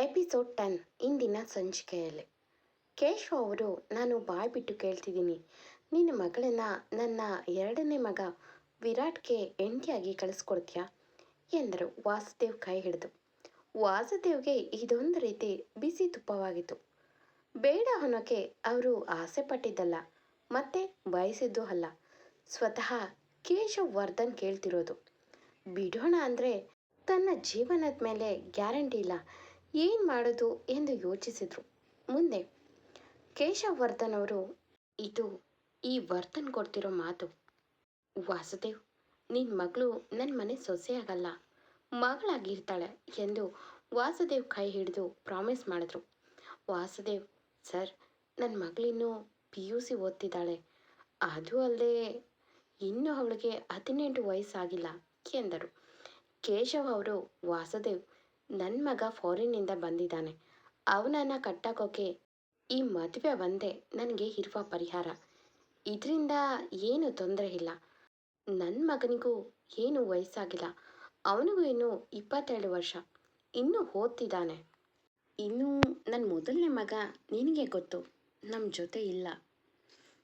Episode ten, ಇಂದಿನ ಸಂಚಿಕೆಯಲ್ಲಿ. ಕೇಶವ ಅವರು, ನಾನು ಬಾಯ್ಬಿಟ್ಟು ಕೇಳ್ತಿದ್ದೀನಿ. ನಿನ್ನ ಮಗಳನ್ನ ನನ್ನ ಎರಡನೇ ಮಗ ವಿರಾಟ್ಗೆ ಹೆಂಡತಿಯಾಗಿ ಕಳಿಸ್ಕೊಡ್ತೀಯಾ? ಎಂದರು. ವಾಸುದೇವ್ ಕೈ ಹಿಡಿದು. ವಾಸುದೇವ್ಗೆ ಇದೊಂದು ರೀತಿ ಬಿಸಿ ತುಪ್ಪವಾಗಿತ್ತು. ಬೇಡ ಅನ್ನೋಕ್ಕೆ ಅವರು ಆಸೆ ಪಟ್ಟಿದ್ದಲ್ಲ, ಮತ್ತೆ ಬಯಸಿದ್ದು ಅಲ್ಲ. ಸ್ವತಃ ಕೇಶವ್ ವರ್ಧನ್ ಕೇಳ್ತಿರೋದು. ಬಿಡೋಣ ಅಂದರೆ ತನ್ನ ಜೀವನದ ಮೇಲೆ ಗ್ಯಾರಂಟಿ ಇಲ್ಲ. ಏನು ಮಾಡೋದು ಎಂದು ಯೋಚಿಸಿದರು. ಮುಂದೆ ಕೇಶವರ್ಧನ್ ಅವರು, ಇದು ಈ ವರ್ಧನ್ ಕೊಡ್ತಿರೋ ಮಾತು. ವಾಸುದೇವ್ ನಿನ್ನ ಮಗಳು ನನ್ನ ಮನೆ ಸೊಸೆಯಾಗಲ್ಲ ಮಗಳಾಗಿರ್ತಾಳೆ ಎಂದು ವಾಸುದೇವ್ ಕೈ ಹಿಡಿದು ಪ್ರಾಮಿಸ್ ಮಾಡಿದ್ರು. ವಾಸುದೇವ್, ಸರ್ ನನ್ನ ಮಗಳಿನ್ನೂ ಪಿ ಯು ಸಿ ಓದ್ತಿದ್ದಾಳೆ. ಅದು ಅಲ್ಲದೆ ಇನ್ನೂ ಅವಳಿಗೆ ಹದಿನೆಂಟು ವಯಸ್ಸಾಗಿಲ್ಲ ಎಂದರು. ಕೇಶವ್ ಅವರು, ವಾಸುದೇವ್ ನನ್ನ ಮಗ ಫಾರಿನ್ನಿಂದ ಬಂದಿದ್ದಾನೆ. ಅವನನ್ನು ಕಟ್ಟಾಕೋಕೆ ಈ ಮದುವೆ ಒಂದೇ ನನಗೆ ಇರುವ ಪರಿಹಾರ. ಇದರಿಂದ ಏನು ತೊಂದರೆ ಇಲ್ಲ. ನನ್ನ ಮಗನಿಗೂ ಏನು ವಯಸ್ಸಾಗಿಲ್ಲ. ಅವನಿಗೂ ಇನ್ನು ಇಪ್ಪತ್ತೆರಡು ವರ್ಷ. ಇನ್ನೂ ಓದ್ತಿದ್ದಾನೆ. ಇನ್ನು ನನ್ನ ಮೊದಲನೇ ಮಗ ನಿನಗೆ ಗೊತ್ತು. ನಮ್ಮ ಜೊತೆ ಇಲ್ಲ.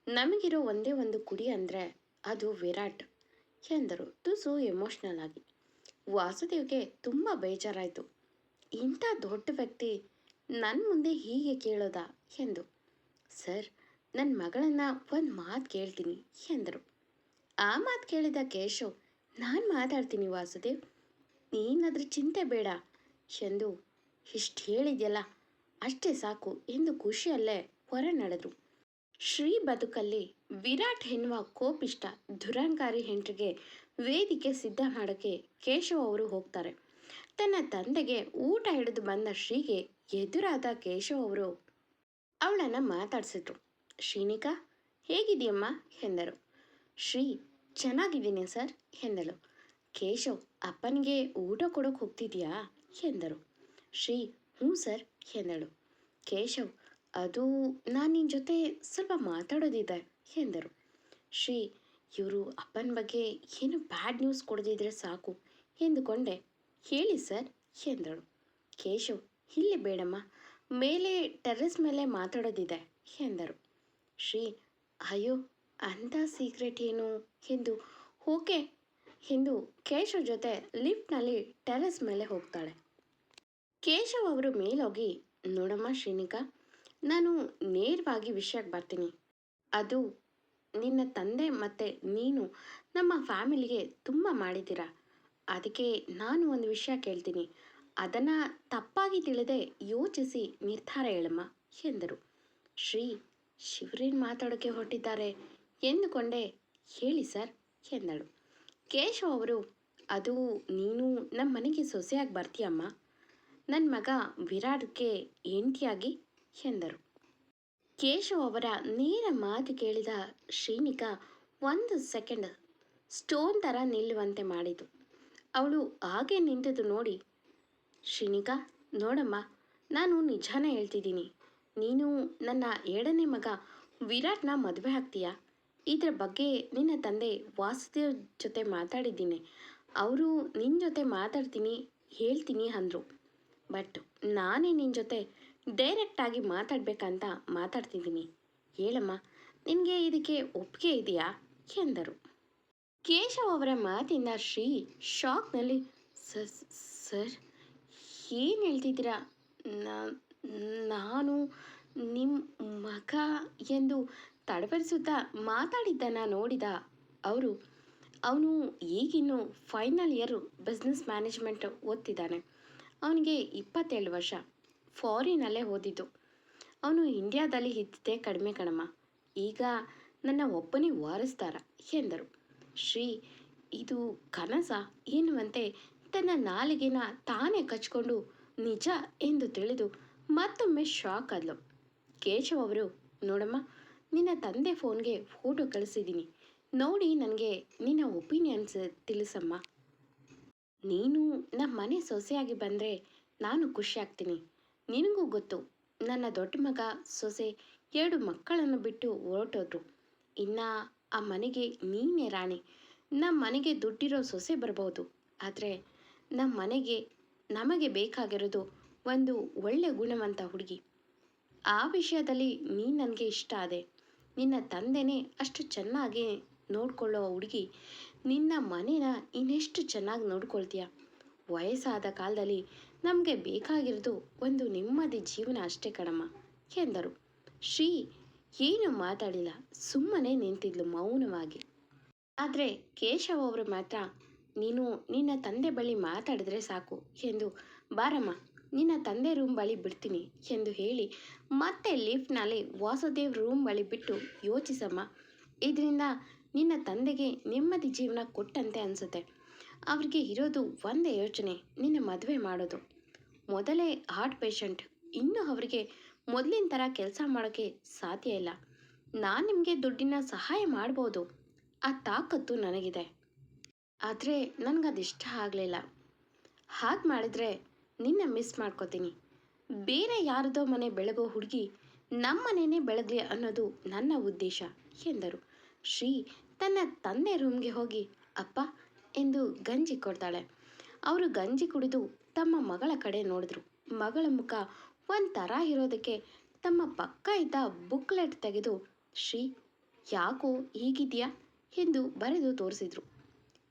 ನಮಗಿರೋ ಒಂದೇ ಒಂದು ಕುಡಿ ಅಂದರೆ ಅದು ವಿರಾಟ್ ಎಂದರು ತುಸು ಎಮೋಷ್ನಲ್ ಆಗಿ. ವಾಸುದೇವ್ಗೆ ತುಂಬ ಬೇಜಾರಾಯಿತು. ಇಂಥ ದೊಡ್ಡ ವ್ಯಕ್ತಿ ನನ್ನ ಮುಂದೆ ಹೀಗೆ ಕೇಳೋದಾ? ಎಂದು. ಸರ್ ನನ್ನ ಮಗಳನ್ನು ಒಂದು ಮಾತು ಕೇಳ್ತೀನಿ, ಎಂದರು. ಆ ಮಾತು ಕೇಳಿದ ಕೇಶವ್, ನಾನು ಮಾತಾಡ್ತೀನಿ ವಾಸುದೇವ್. ನೀನಾದ್ರ ಚಿಂತೆ ಬೇಡ, ಎಂದು. ಇಷ್ಟು ಹೇಳಿದ್ಯಲ್ಲ, ಅಷ್ಟೇ ಸಾಕು, ಎಂದು ಖುಷಿಯಲ್ಲೇ ಹೊರ ನಡೆದ್ರು ಶ್ರೀ ಬದುಕಲ್ಲಿ ವಿರಾಟ್ ಎನ್ನುವ ಕೋಪಿಷ್ಟ ದುರಂಕಾರಿ ಹೆಂಟ್ರಿಗೆ ವೇದಿಕೆ ಸಿದ್ಧ ಮಾಡೋಕ್ಕೆ ಕೇಶವ್ ಅವರು ಹೋಗ್ತಾರೆ. ತನ್ನ ತಂದೆಗೆ ಊಟ ಹಿಡಿದು ಬಂದ ಶ್ರೀಗೆ ಎದುರಾದ ಕೇಶವ್ ಅವರು ಅವಳನ್ನು ಮಾತಾಡಿಸಿದ್ರು. ಶ್ರೀನಿಕಾ ಹೇಗಿದೆಯಮ್ಮ ಎಂದರು. ಶ್ರೀ, ಚೆನ್ನಾಗಿದ್ದೀನಿ ಸರ್, ಎಂದಳು. ಕೇಶವ್, ಅಪ್ಪನಿಗೆ ಊಟ ಕೊಡೋಕೆ ಹೋಗ್ತಿದ್ಯಾ? ಎಂದರು. ಶ್ರೀ, ಹ್ಞೂ ಸರ್, ಎಂದಳು. ಕೇಶವ್, ಅದು ನಾನು ನಿನ್ನ ಜೊತೆ ಸ್ವಲ್ಪ ಮಾತಾಡೋದಿದೆ, ಎಂದರು. ಶ್ರೀ, ಇವರು ಅಪ್ಪನ ಬಗ್ಗೆ ಏನು ಬ್ಯಾಡ್ ನ್ಯೂಸ್ ಕೊಡದಿದ್ರೆ ಸಾಕು, ಎಂದುಕೊಂಡೆ. ಹೇಳಿ ಸರ್, ಎಂದಳು. ಕೇಶವ್, ಇಲ್ಲಿ ಬೇಡಮ್ಮ, ಮೇಲೆ ಟೆರ್ರಸ್ ಮೇಲೆ ಮಾತಾಡೋದಿದೆ, ಎಂದರು. ಶ್ರೀ, ಅಯ್ಯೋ, ಅಂಥ ಸೀಕ್ರೆಟ್ ಏನು? ಎಂದು, ಓಕೆ, ಎಂದು ಕೇಶವ್ ಜೊತೆ ಲಿಫ್ಟ್ನಲ್ಲಿ ಟೆರೆಸ್ ಮೇಲೆ ಹೋಗ್ತಾಳೆ. ಕೇಶವ್ ಅವರು ಮೇಲೋಗಿ, ನೋಡಮ್ಮ ಶ್ರೀನಿಕಾ, ನಾನು ನೇರವಾಗಿ ವಿಷಯಕ್ಕೆ ಬರ್ತೀನಿ. ಅದು ನಿನ್ನ ತಂದೆ ಮತ್ತು ನೀನು ನಮ್ಮ ಫ್ಯಾಮಿಲಿಗೆ ತುಂಬ ಮಾಡಿದ್ದೀರಾ. ಅದಕ್ಕೆ ನಾನು ಒಂದು ವಿಷಯ ಕೇಳ್ತೀನಿ. ಅದನ್ನು ತಪ್ಪಾಗಿ ತಿಳಿದೆ ಯೋಚಿಸಿ ನಿರ್ಧಾರ ಹೇಳಮ್ಮ, ಎಂದರು. ಶ್ರೀ ಶಿವರೇನು ಮಾತಾಡೋಕ್ಕೆ ಹೊರಟಿದ್ದಾರೆ ಎಂದುಕೊಂಡೆ ಹೇಳಿ ಸರ್, ಎಂದಳು. ಕೇಶವ್ ಅವರು, ಅದು ನೀನು ನಮ್ಮ ಮನೆಗೆ ಸೊಸೆಯಾಗಿ ಬರ್ತೀಯಮ್ಮ. ನನ್ನ ಮಗ ವಿರಾಟ್ಗೆ ಹೆಂಡತಿಯಾಗಿ, ಎಂದರು. ಕೇಶವ್ ಅವರ ನೇರ ಮಾತು ಕೇಳಿದ ಶ್ರೀನಿಕ ಒಂದು ಸೆಕೆಂಡ್ ಸ್ಟೋನ್ ಥರ ನಿಲ್ಲುವಂತೆ ಮಾಡಿತು ಅವಳು ಹಾಗೆ ನಿಂತದ್ದು ನೋಡಿ. ಶ್ರೀನಿಕಾ, ನೋಡಮ್ಮ, ನಾನು ನಿಜಾನೇ ಹೇಳ್ತಿದ್ದೀನಿ. ನೀನು ನನ್ನ ಎರಡನೇ ಮಗ ವಿರಾಟ್ನ ಮದುವೆ ಆಗ್ತೀಯಾ? ಇದರ ಬಗ್ಗೆ ನಿನ್ನ ತಂದೆ ವಾಸುದೇವ್ ಜೊತೆ ಮಾತಾಡಿದ್ದೀನಿ. ಅವರು ನಿನ್ನ ಜೊತೆ ಮಾತಾಡ್ತೀನಿ, ಹೇಳ್ತೀನಿ ಅಂದರು. ಬಟ್ ನಾನೇ ನಿನ್ನ ಜೊತೆ ಡೈರೆಕ್ಟಾಗಿ ಮಾತಾಡಬೇಕಂತ ಮಾತಾಡ್ತಿದ್ದೀನಿ. ಹೇಳಮ್ಮ, ನಿನಗೆ ಇದಕ್ಕೆ ಒಪ್ಪಿಗೆ ಇದೆಯಾ? ಎಂದರು. ಕೇಶವ್ ಅವರ ಮಾತಿಂದ ಶ್ರೀ ಶಾಕ್ನಲ್ಲಿ ಸರ್, ಏನು ಹೇಳ್ತಿದ್ದೀರಾ? ನಾನು ನಿಮ್ಮ ಮಗ ಎಂದು ತಡವರಿಸುತ್ತಾ ಮಾತಾಡಿದ್ದನ್ನು ನೋಡಿದ ಅವರು, ಅವನು ಈಗಿನ್ನು ಫೈನಲ್ ಇಯರು ಬಿಸ್ನೆಸ್ ಮ್ಯಾನೇಜ್ಮೆಂಟ್ ಓದ್ತಿದ್ದಾನೆ. ಅವನಿಗೆ ಇಪ್ಪತ್ತೇಳು ವರ್ಷ. ಫಾರಿನಲ್ಲೇ ಓದಿದ್ದು. ಅವನು ಇಂಡಿಯಾದಲ್ಲಿ ಇದ್ದಿದ್ದೇ ಕಡಿಮೆ ಕಣಮ್ಮ. ಈಗ ನನ್ನ ಒಬ್ಬನೇ ವಾರಿಸ್ತಾರ ಎಂದರು. ಶ್ರೀ, ಇದು ಕನಸ ಎನ್ನುವಂತೆ ತನ್ನ ನಾಲಿಗೆನ ತಾನೇ ಕಚ್ಕೊಂಡು ನಿಜ ಎಂದು ತಿಳಿದು ಮತ್ತೊಮ್ಮೆ ಶಾಕ್ ಆದ್ಲು. ಕೇಶವ್ ಅವರು, ನೋಡಮ್ಮ, ನಿನ್ನ ತಂದೆ ಫೋನ್ಗೆ ಫೋಟೋ ಕಳಿಸಿದ್ದೀನಿ. ನೋಡಿ ನನಗೆ ನಿನ್ನ ಒಪಿನಿಯನ್ಸ್ ತಿಳಿಸಮ್ಮ. ನೀನು ನಮ್ಮ ಮನೆ ಸೊಸೆಯಾಗಿ ಬಂದರೆ ನಾನು ಖುಷಿ ಆಗ್ತೀನಿ. ನಿನಗೂ ಗೊತ್ತು, ನನ್ನ ದೊಡ್ಡ ಮಗ ಸೊಸೆ ಎರಡು ಮಕ್ಕಳನ್ನು ಬಿಟ್ಟು ಹೊರಟೋದ್ರು. ಇನ್ನು ಆ ಮನೆಗೆ ನೀನೇ ರಾಣಿ. ನಮ್ಮ ಮನೆಗೆ ದುಡ್ಡಿರೋ ಸೊಸೆ ಬರಬಹುದು ಆದರೆ ನಮ್ಮ ಮನೆಗೆ ನಮಗೆ ಬೇಕಾಗಿರೋದು ಒಂದು ಒಳ್ಳೆ ಗುಣವಂತ ಹುಡುಗಿ. ಆ ವಿಷಯದಲ್ಲಿ ನೀನು ನನಗೆ ಇಷ್ಟ ಆದೆ. ನಿನ್ನ ತಂದೆನೇ ಅಷ್ಟು ಚೆನ್ನಾಗಿ ನೋಡ್ಕೊಳ್ಳೋ ಹುಡುಗಿ. ನಿನ್ನ ಮನೇನ ಇನ್ನೆಷ್ಟು ಚೆನ್ನಾಗಿ ನೋಡ್ಕೊಳ್ತೀಯ? ವಯಸ್ಸಾದ ಕಾಲದಲ್ಲಿ ನಮಗೆ ಬೇಕಾಗಿರೋದು ಒಂದು ನೆಮ್ಮದಿ ಜೀವನ ಅಷ್ಟೇ ಕಣಮ್ಮ, ಎಂದರು. ಶ್ರೀ ಏನು ಮಾತಾಡಿಲ್ಲ, ಸುಮ್ಮನೆ ನಿಂತಿದ್ಲು ಮೌನವಾಗಿ. ಆದರೆ ಕೇಶವ್ ಅವರು ಮಾತ್ರ, ನೀನು ನಿನ್ನ ತಂದೆ ಬಳಿ ಮಾತಾಡಿದ್ರೆ ಸಾಕು ಎಂದು, ಬಾರಮ್ಮ, ನಿನ್ನ ತಂದೆ ರೂಮ್ ಬಳಿ ಬಿಡ್ತೀನಿ ಎಂದು ಹೇಳಿ, ಮತ್ತೆ ಲಿಫ್ಟ್ನಲ್ಲಿ ವಾಸುದೇವ್ ರೂಮ್ ಬಳಿ ಬಿಟ್ಟು, ಯೋಚಿಸಮ್ಮ, ಇದರಿಂದ ನಿನ್ನ ತಂದೆಗೆ ನೆಮ್ಮದಿ ಜೀವನ ಕೊಟ್ಟಂತೆ ಅನಿಸುತ್ತೆ. ಅವ್ರಿಗೆ ಇರೋದು ಒಂದೇ ಯೋಚನೆ, ನಿನ್ನ ಮದುವೆ ಮಾಡೋದು. ಮೊದಲೇ ಹಾರ್ಟ್ ಪೇಷಂಟ್ ಇನ್ನು ಅವರಿಗೆ ಮೊದಲಿನ ಥರ ಕೆಲಸ ಮಾಡೋಕ್ಕೆ ಸಾಧ್ಯ ಇಲ್ಲ. ನಾನು ನಿಮಗೆ ದುಡ್ಡಿನ ಸಹಾಯ ಮಾಡ್ಬೋದು. ಆ ತಾಕತ್ತು ನನಗಿದೆ. ಆದರೆ ನನಗದಿಷ್ಟ ಆಗಲಿಲ್ಲ. ಹಾಗೆ ಮಾಡಿದ್ರೆ ನಿನ್ನ ಮಿಸ್ ಮಾಡ್ಕೋತೀನಿ. ಬೇರೆ ಯಾರದೋ ಮನೆ ಬೆಳಗೋ ಹುಡುಗಿ ನಮ್ಮ ಮನೆಯೇ ಬೆಳಗಲಿ ಅನ್ನೋದು ನನ್ನ ಉದ್ದೇಶ ಎಂದರು. ಶ್ರೀ ತನ್ನ ತಂದೆ ರೂಮ್ಗೆ ಹೋಗಿ, ಅಪ್ಪ, ಎಂದು ಗಂಜಿ ಕೊಡ್ತಾಳೆ. ಅವರು ಗಂಜಿ ಕುಡಿದು ತಮ್ಮ ಮಗಳ ಕಡೆ ನೋಡಿದ್ರು. ಮಗಳ ಮುಖ ಒಂಥರ ಇರೋದಕ್ಕೆ ತಮ್ಮ ಪಕ್ಕ ಇದ್ದ ಬುಕ್ಲೆಟ್ ತೆಗೆದು, ಶ್ರೀ, ಯಾಕೋ ಹೀಗಿದೆಯಾ? ಎಂದು ಬರೆದು ತೋರಿಸಿದ್ರು.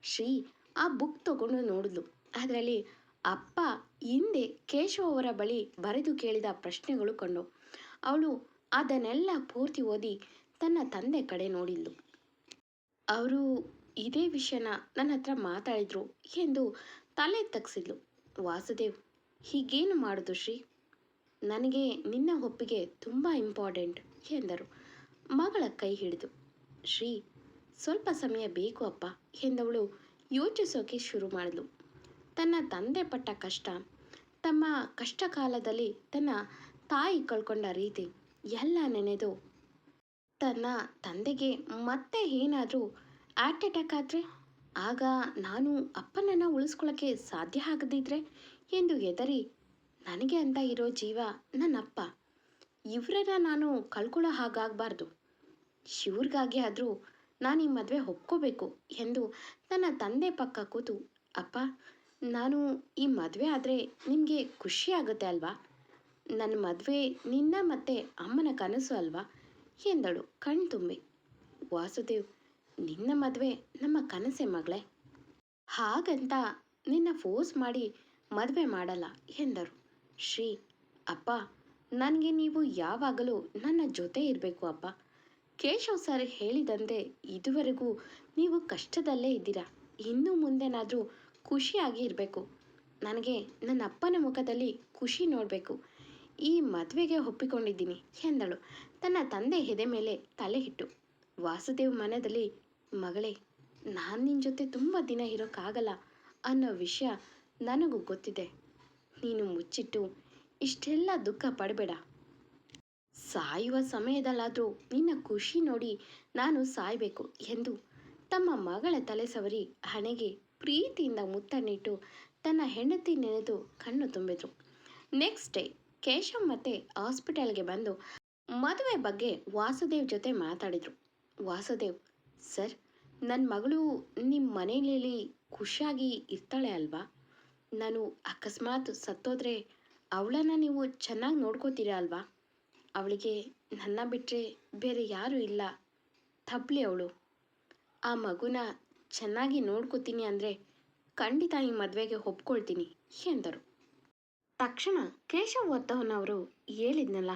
ಶ್ರೀ ಆ ಬುಕ್ ತಗೊಂಡು ನೋಡಿದ್ಲು. ಅದರಲ್ಲಿ ಅಪ್ಪ ಹಿಂದೆ ಕೇಶವ ಅವರ ಬಳಿ ಬರೆದು ಕೇಳಿದ ಪ್ರಶ್ನೆಗಳು ಕಂಡು ಅವಳು ಅದನ್ನೆಲ್ಲ ಪೂರ್ತಿ ಓದಿ ತನ್ನ ತಂದೆ ಕಡೆ ನೋಡಿದ್ಲು. ಅವರು ಇದೇ ವಿಷಯನ ನನ್ನ ಹತ್ರ ಮಾತಾಡಿದ್ರು ಎಂದು ತಲೆ ತಗ್ಸಿದ್ಲು. ವಾಸುದೇವ್, ಹೀಗೇನು ಮಾಡೋದು ಶ್ರೀ? ನನಗೆ ನಿನ್ನ ಒಪ್ಪಿಗೆ ತುಂಬ ಇಂಪಾರ್ಟೆಂಟ್ ಎಂದರು. ಮಗಳ ಕೈ ಹಿಡಿದು, ಶ್ರೀ, ಸ್ವಲ್ಪ ಸಮಯ ಬೇಕು ಅಪ್ಪ ಎಂದವಳು ಯೋಚಿಸೋಕೆ ಶುರು ಮಾಡಿದ್ಲು. ತನ್ನ ತಂದೆ ಪಟ್ಟ ಕಷ್ಟ, ತಮ್ಮ ಕಷ್ಟ ಕಾಲದಲ್ಲಿ ತನ್ನ ತಾಯಿ ಕಳ್ಕೊಂಡ ರೀತಿ ಎಲ್ಲ ನೆನೆದು ತನ್ನ ತಂದೆಗೆ ಮತ್ತೆ ಏನಾದರೂ ಆರ್ಟ್ ಅಟ್ಯಾಕ್ ಆದರೆ, ಆಗ ನಾನು ಅಪ್ಪನನ್ನು ಉಳಿಸ್ಕೊಳ್ಳೋಕ್ಕೆ ಸಾಧ್ಯ ಆಗದಿದ್ರೆ ಎಂದು ಹೆದರಿ ನನಗೆ ಅಂತ ಇರೋ ಜೀವ ನನ್ನಪ್ಪ. ಇವರನ್ನ ನಾನು ಕಳ್ಕೊಳ್ಳೋ ಹಾಗಾಗಬಾರ್ದು. ಶಿವ್ರಿಗಾಗಿ ಆದರೂ ನಾನು ಈ ಮದುವೆ ಒಪ್ಕೋಬೇಕು ಎಂದು ತನ್ನ ತಂದೆ ಪಕ್ಕ ಕೂತು, ಅಪ್ಪ, ನಾನು ಈ ಮದುವೆ ಆದರೆ ನಿಮಗೆ ಖುಷಿ ಆಗುತ್ತೆ ಅಲ್ವಾ? ನನ್ನ ಮದುವೆ ನಿನ್ನ ಮತ್ತೆ ಅಮ್ಮನ ಕನಸು ಅಲ್ವಾ? ಎಂದಳು ಕಣ್ತುಂಬಿ ವಾಸುದೇವ್, ನಿನ್ನ ಮದುವೆ ನಮ್ಮ ಕನಸೆ ಮಗಳೇ. ಹಾಗಂತ ನಿನ್ನ ಫೋರ್ಸ್ ಮಾಡಿ ಮದುವೆ ಮಾಡಲ್ಲ, ಎಂದರು. ಶ್ರೀ, ಅಪ್ಪ, ನನಗೆ ನೀವು ಯಾವಾಗಲೂ ನನ್ನ ಜೊತೆ ಇರಬೇಕು, ಅಪ್ಪ. ಕೇಶವ್ ಸರ್ ಹೇಳಿದಂತೆ ಇದುವರೆಗೂ ನೀವು ಕಷ್ಟದಲ್ಲೇ ಇದ್ದೀರಾ. ಇನ್ನು ಮುಂದೆನಾದರೂ ಖುಷಿಯಾಗಿ ಇರಬೇಕು. ನನಗೆ ನನ್ನ ಅಪ್ಪನ ಮುಖದಲ್ಲಿ ಖುಷಿ ನೋಡಬೇಕು. ಈ ಮದುವೆಗೆ ಒಪ್ಪಿಕೊಂಡಿದ್ದೀನಿ ಎಂದಳು. ತನ್ನ ತಂದೆ ಎದೆ ಮೇಲೆ ತಲೆ ಇಟ್ಟು. ವಾಸುದೇವ್ ಮನದಲ್ಲಿ, ಮಗಳೇ, ನಾನು ನಿನ್ನ ಜೊತೆ ತುಂಬ ದಿನ ಇರೋಕ್ಕಾಗಲ್ಲ ಅನ್ನೋ ವಿಷಯ ನನಗೂ ಗೊತ್ತಿದೆ. ನೀನು ಮುಚ್ಚಿಟ್ಟು ಇಷ್ಟೆಲ್ಲ ದುಃಖ ಪಡಬೇಡ. ಸಾಯುವ ಸಮಯದಲ್ಲಾದರೂ ನಿನ್ನ ಖುಷಿ ನೋಡಿ ನಾನು ಸಾಯಬೇಕು ಎಂದು ತಮ್ಮ ಮಗಳ ತಲೆ ಸವರಿ ಹಣೆಗೆ ಪ್ರೀತಿಯಿಂದ ಮುತ್ತನ್ನಿಟ್ಟು ತನ್ನ ಹೆಂಡತಿ ನೆನೆದು ಕಣ್ಣು ತುಂಬಿದ್ರು. ನೆಕ್ಸ್ಟ್ ಡೇ ಕೇಶವ್ ಮತ್ತೆ ಹಾಸ್ಪಿಟಲ್ಗೆ ಬಂದು ಮದುವೆ ಬಗ್ಗೆ ವಾಸುದೇವ್ ಜೊತೆ ಮಾತಾಡಿದ್ರು. ವಾಸುದೇವ್, ಸರ್ ನನ್ನ ಮಗಳು ನಿಮ್ಮ ಮನೆಯಲ್ಲಿ ಖುಷಿಯಾಗಿ ಇರ್ತಾಳೆ ಅಲ್ವಾ? ನಾನು ಅಕಸ್ಮಾತ್ ಸತ್ತೋದ್ರೆ ಅವಳನ್ನ ನೀವು ಚೆನ್ನಾಗಿ ನೋಡ್ಕೋತೀರಾ ಅಲ್ವಾ? ಅವಳಿಗೆ ನನ್ನ ಬಿಟ್ಟರೆ ಬೇರೆ ಯಾರೂ ಇಲ್ಲ. ತಪ್ಪಲಿ ಅವಳು. ಆ ಮಗುನ ಚೆನ್ನಾಗಿ ನೋಡ್ಕೋತೀನಿ ಅಂದರೆ ಖಂಡಿತ ಈ ಮದುವೆಗೆ ಒಪ್ಕೊಳ್ತೀನಿ ಎಂದರು. ತಕ್ಷಣ ಕೇಶವ್ ಒತ್ತವನವರು ಹೇಳಿದ್ನಲ್ಲ,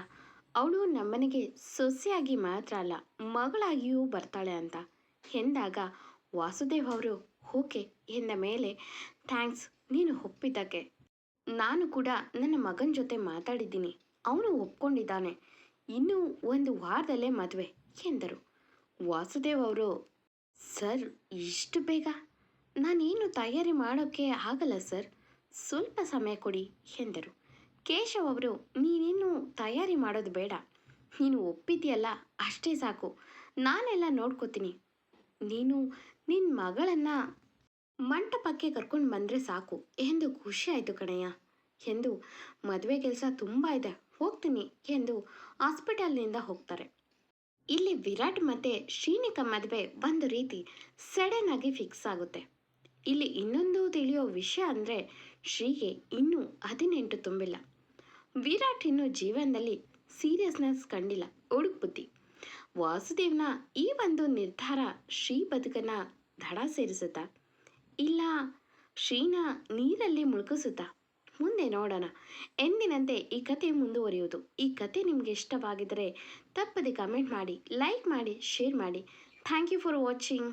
ಅವಳು ನಮ್ಮನೆಗೆ ಸೊಸೆಯಾಗಿ ಮಾತ್ರ ಅಲ್ಲ, ಮಗಳಾಗಿಯೂ ಬರ್ತಾಳೆ ಅಂತ. ಎಂದಾಗ ವಾಸುದೇವ್ ಅವರು, ಓಕೆ, ಎಂದ ಮೇಲೆ, ಥ್ಯಾಂಕ್ಸ್ ನೀನು ಒಪ್ಪಿದ್ದಕ್ಕೆ. ನಾನು ಕೂಡ ನನ್ನ ಮಗನ ಜೊತೆ ಮಾತಾಡಿದ್ದೀನಿ. ಅವನು ಒಪ್ಕೊಂಡಿದ್ದಾನೆ. ಇನ್ನೂ ಒಂದು ವಾರದಲ್ಲೇ ಮದುವೆ ಎಂದರು. ವಾಸುದೇವ್ ಅವರು, ಸರ್, ಇಷ್ಟು ಬೇಗ? ನಾನೇನು ತಯಾರಿ ಮಾಡೋಕ್ಕೆ ಆಗಲ್ಲ ಸರ್. ಸ್ವಲ್ಪ ಸಮಯ ಕೊಡಿ ಎಂದರು. ಕೇಶವ್ ಅವರು ನೀನೇನು ತಯಾರಿ ಮಾಡೋದು ಬೇಡ. ನೀನು ಒಪ್ಪಿದೆಯಲ್ಲ ಅಷ್ಟೇ ಸಾಕು. ನಾನೆಲ್ಲ ನೋಡ್ಕೋತೀನಿ. ನೀನು ನಿನ್ನ ಮಗಳನ್ನು ಮಂಟಪಕ್ಕೆ ಕರ್ಕೊಂಡು ಬಂದರೆ ಸಾಕು. ಎಂದು ಖುಷಿ ಆಯಿತು ಕಣಯ್ಯ. ಎಂದು, ಮದುವೆ ಕೆಲಸ ತುಂಬ ಇದೆ. ಹೋಗ್ತೀನಿ ಎಂದು ಹಾಸ್ಪಿಟಲ್ನಿಂದ ಹೋಗ್ತಾರೆ. ಇಲ್ಲಿ ವಿರಾಟ್ ಮತ್ತು ಶ್ರೀನಿಕ ಮದುವೆ ಒಂದು ರೀತಿ ಸಡನ್ ಆಗಿ ಫಿಕ್ಸ್ ಆಗುತ್ತೆ. ಇಲ್ಲಿ ಇನ್ನೊಂದು ತಿಳಿಯೋ ವಿಷಯ ಅಂದರೆ ಶ್ರೀಗೆ ಇನ್ನೂ ಹದಿನೆಂಟು ತುಂಬಿಲ್ಲ. ವಿರಾಟ್ ಇನ್ನೂ ಜೀವನದಲ್ಲಿ ಸೀರಿಯಸ್ನೆಸ್ ಕಂಡಿಲ್ಲ. ಬುದ್ಧಿ ವಾಸುದೇವ್ನ ಈ ಒಂದು ನಿರ್ಧಾರ ಶ್ರೀ ಬದುಕನ್ನ ದಡ ಸೇರಿಸುತ್ತಾ? ಇಲ್ಲ ಶ್ರೀನ ನೀರಲ್ಲಿ ಮುಳುಗಿಸುತ್ತಾ? ಮುಂದೆ ನೋಡೋಣ. ಎಂದಿನಂತೆ ಈ ಕತೆ ಮುಂದುವರಿಯುವುದು. ಈ ಕತೆ ನಿಮಗೆ ಇಷ್ಟವಾಗಿದ್ದರೆ ತಪ್ಪದೆ ಕಮೆಂಟ್ ಮಾಡಿ ಲೈಕ್ ಮಾಡಿ ಶೇರ್ ಮಾಡಿ. Thank you for watching